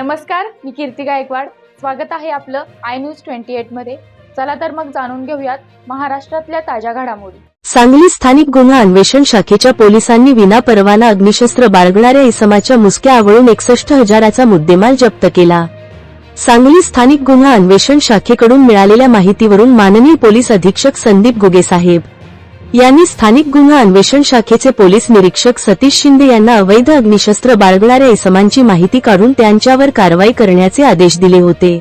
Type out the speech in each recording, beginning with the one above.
नमस्कार मी कीर्ती गायकवाड. स्वागत आहे आपलं आय न्यूज ट्वेंटी एटमध्ये. चला तर मग जाणून घेऊयात महाराष्ट्रातल्या ताज्या घडामोडी. सांगली स्थानिक गुन्हा अन्वेषण शाखेच्या पोलिसांनी विना परवाना अग्निशस्त्र बाळगणाऱ्या इसमाच्या मुसक्या आवळून एकसष्ट हजाराचा मुद्देमाल जप्त केला. सांगली स्थानिक गुन्हा अन्वेषण शाखेकडून मिळालेल्या माहितीवरून माननीय पोलीस अधीक्षक संदीप गुगेसाहेब यांनी स्थानिक गुन्हा अन्वेषण शाखेचे पोलीस निरीक्षक सतीश शिंदे यांना अवैध अग्निशस्त्र बाळगणाऱ्या इसमांची माहिती काढून त्यांच्यावर कारवाई करण्याचे आदेश दिले होते.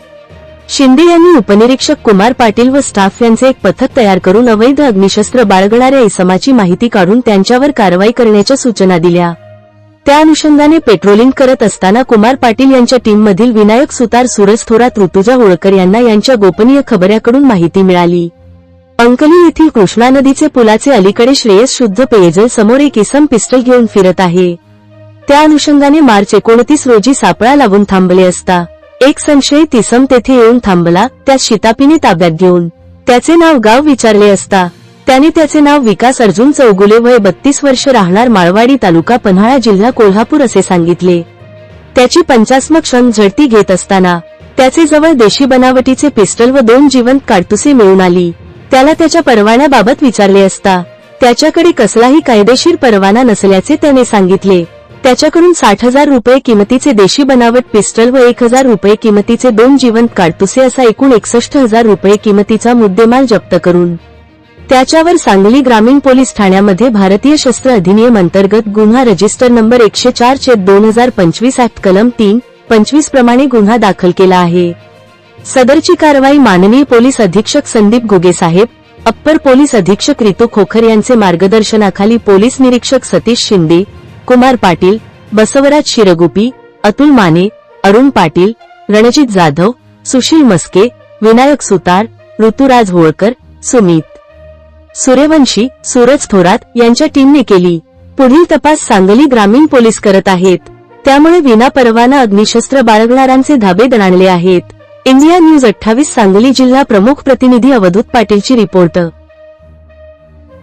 शिंदे यांनी उपनिरीक्षक कुमार पाटील व स्टाफ यांचे एक पथक तयार करून अवैध अग्निशस्त्र बाळगणाऱ्या इसमाची माहिती काढून त्यांच्यावर कारवाई करण्याच्या सूचना दिल्या. त्या अनुषंगाने पेट्रोलिंग करत असताना कुमार पाटील यांच्या टीममधील विनायक सुतार सुरज थोरात ऋतुजा होळकर यांना यांच्या गोपनीय खबऱ्याकडून माहिती मिळाली. अंकली येथील कृष्णा नदीचे पुलाचे अलीकडे श्रेयस शुद्ध पेयजल समोर एक इसम पिस्टल घेऊन फिरत आहे. त्या अनुषंगाने मार्च एकोणतीस रोजी सापळा लावून थांबले असता. एक संशयित इसम तेथे येऊन थांबला त्यात शितापीने ताब्यात घेऊन. त्याचे नाव गाव विचारले असता. त्याने त्याचे नाव विकास अर्जुन चौगुले वय बत्तीस वर्ष राहणार माळवाडी तालुका पन्हाळा जिल्हा कोल्हापूर असे सांगितले. त्याची पंचास्मक क्षण झडती घेत असताना त्याचे जवळ देशी बनावटीचे पिस्टल व दोन जिवंत काडतुसे मिळून आली. त्याला त्याच्या परवान्याबाबत विचारले असता. त्याच्याकडे कसलाही कायदेशीर परवाना नसल्याचे त्याने सांगितले. त्याच्याकडून साठ हजार रुपये किमतीचे देशी बनावट पिस्टल व एक हजार रुपये किमतीचे दोन जिवंत काडतुसे असा एकूण एकसष्ट हजार रुपये किमतीचा मुद्देमाल जप्त करून. त्याच्यावर सांगली ग्रामीण पोलीस ठाण्यामध्ये भारतीय शस्त्र अधिनियम अंतर्गत गुन्हा रजिस्टर नंबर एकशे चार छेद दोन हजार पंचवीस ऍक्ट कलम तीन पंचवीस प्रमाणे गुन्हा दाखल केला आहे. सदरची कारवाई माननीय पोलीस अधीक्षक संदीप गोगेसाहेब अप्पर पोलीस अधीक्षक रितू खोखर यांचे मार्गदर्शनाखाली पोलीस निरीक्षक सतीश शिंदे कुमार पाटील बसवराज शिरगुपी अतुल माने अरुण पाटील रणजित जाधव सुशील मस्के विनायक सुतार ऋतुराज होळकर सुमित. सूर्यवंशी सूरज थोरात यांच्या टीमने केली. पुढील तपास सांगली ग्रामीण पोलीस करत आहेत. त्यामुळे विनापरवाना अग्निशस्त्र बाळगणाऱ्यांचे धाबे दणाणले आहेत. इंडिया न्यूज अठ्ठावीस सांगली जिल्हा प्रमुख प्रतिनिधी अवधूत पाटीलची रिपोर्ट.